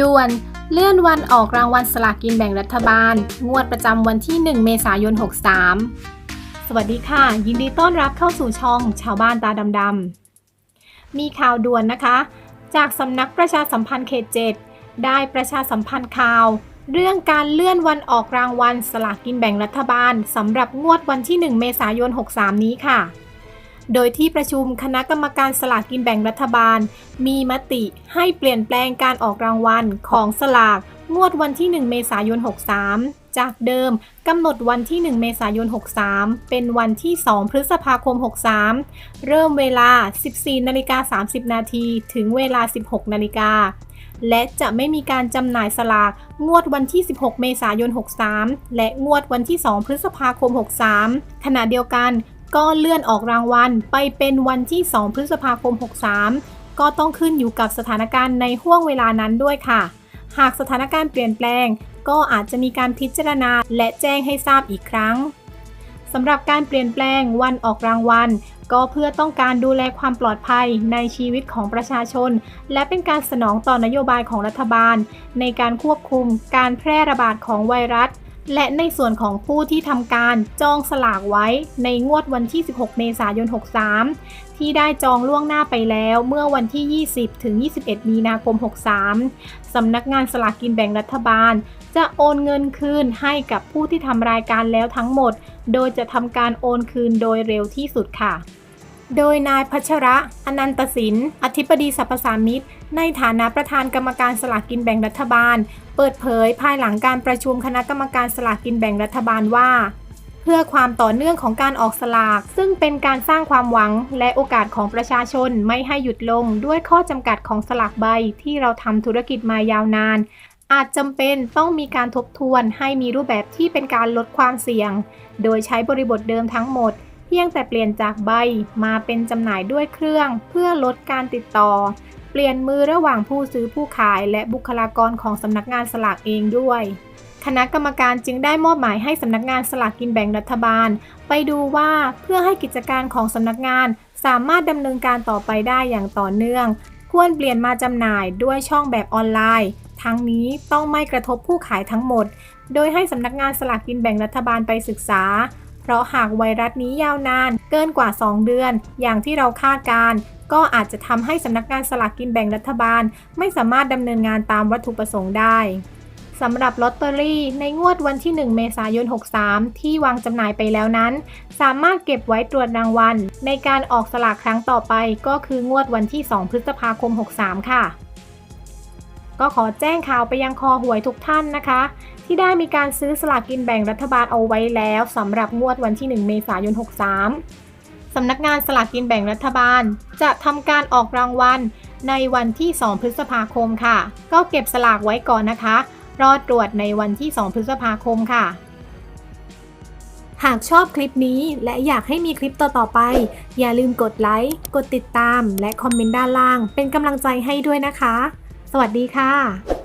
ด่วนเลื่อนวันออกรางวัลสลากกินแบ่งรัฐบาล งวดประจำวันที่ 1 เมษายน 63 สวัสดีค่ะ ยินดีต้อนรับเข้าสู่ช่องชาวบ้านตาดำๆ มีข่าวด่วนนะคะ จากสำนักประชาสัมพันธ์เขต7ได้ประชาสัมพันธ์ข่าว เรื่องการเลื่อนวันออกรางวัลสลากกินแบ่งรัฐบาลสำหรับงวดวันที่ 1 เมษายน 63 นี้ค่ะ โดยที่ประชุมคณะกรรมการสลากกินแบ่งรัฐบาล มีมติให้เปลี่ยนแปลงการออกรางวัลของสลากงวดวันที่ 1 เมษายน 63 จากเดิมกำหนดวันที่ 1 เมษายน 63 เป็นวันที่ 2 พฤษภาคม 63 เริ่มเวลา 14นาฬิกา30 นาทีถึงเวลา 16นาฬิกาและจะไม่มีการจำหน่ายสลากงวดวันที่ 16 เมษายน 63 และงวดวันที่ 2 พฤษภาคม 63 ขณะเดียวกัน ก็เลื่อนออกรางวัลไปเป็นวันที่ 2 พฤษภาคม 63 ก็ต้องขึ้นอยู่กับสถานการณ์ในห่วงเวลานั้นด้วยค่ะ หากสถานการณ์เปลี่ยนแปลง ก็อาจจะมีการพิจารณาและแจ้งให้ทราบอีกครั้งสำหรับการเปลี่ยนแปลงวันออกรางวัล ก็เพื่อต้องการดูแลความปลอดภัยในชีวิตของประชาชน และเป็นการสนองต่อนโยบายของรัฐบาล ในการควบคุมการแพร่ระบาดของไวรัส และในส่วนของผู้ที่ทำการจองสลากไว้ในงวดวันที่ 16 เมษายน 63 ที่ได้จองล่วงหน้าไปแล้วเมื่อวันที่ 20 ถึง 21 มีนาคม 63 สำนักงานสลากกินแบ่งรัฐบาล จะโอนเงินคืนให้กับผู้ที่ทำรายการแล้วทั้งหมด โดยจะทำการโอนคืนโดยเร็วที่สุดค่ะ โดยนายพัชระ อนันตสินอธิบดีสรรพสามิตในฐานะประธานกรรมการสลากกินแบ่งรัฐบาล เปิดเผยภายหลังการประชุมคณะกรรมการสลากกินแบ่งรัฐบาลว่า เพื่อความต่อเนื่องของการออกสลาก ซึ่งเป็นการสร้างความหวังและโอกาสของประชาชนไม่ให้หยุดลงด้วยข้อจำกัดของสลากใบที่เราทำธุรกิจมายาวนาน อาจจำเป็นต้องมีการทบทวนให้มีรูปแบบที่เป็นการลดความเสี่ยง โดยใช้บริบทเดิมทั้งหมด พียงแต่เปลี่ยนจากใบมาเป็นจำหน่ายด้วยเครื่อง เพื่อลดการติดต่อ เปลี่ยนมือระหว่างผู้ซื้อผู้ขายและบุคลากรของสำนักงานสลากเองด้วย คณะกรรมการจึงได้มอบหมายให้สำนักงานสลากกินแบ่งรัฐบาล ไปดูว่าเพื่อให้กิจการของสำนักงาน สามารถดำเนินการต่อไปได้อย่างต่อเนื่อง ควรเปลี่ยนมาจำหน่ายด้วยช่องแบบออนไลน์ ทั้งนี้ต้องไม่กระทบผู้ขายทั้งหมด โดยให้สำนักงานสลากกินแบ่งรัฐบาลไปศึกษา เพราะหากไวรัสนี้ยาวนานเกินกว่า 2 เดือน อย่างที่เราคาดการก็อาจจะทำให้สำนักงานสลากกินแบ่งรัฐบาล ไม่สามารถดำเนินงานตามวัตถุประสงค์ได้สำหรับลอตเตอรี่ในงวดวันที่ 1 เมษายน 63 ที่วางจำหน่ายไปแล้วนั้น สามารถเก็บไว้ตรวจรางวัล ในการออกสลากครั้งต่อไปก็คืองวดวันที่ 2 พฤษภาคม 63 ค่ะ ก็ขอแจ้งข่าวไปยังคอหวยทุกท่านนะคะ ที่ได้มีการซื้อสลากกินแบ่งรัฐบาลเอาไว้แล้วสำหรับงวดวันที่ 1 เมษายน 63 สำนักงานสลากกินแบ่งรัฐบาล จะทำการออกรางวัลในวันที่ 2 พฤษภาคมค่ะ ก็เก็บสลากไว้ก่อนนะคะ รอตรวจในวันที่ 2 พฤษภาคมค่ะ หากชอบคลิปนี้และอยากให้มีคลิปต่อ ๆ ไป อย่าลืมกดไลค์ กดติดตาม และคอมเมนต์ด้านล่าง เป็นกำลังใจให้ด้วยนะคะ สวัสดีค่ะ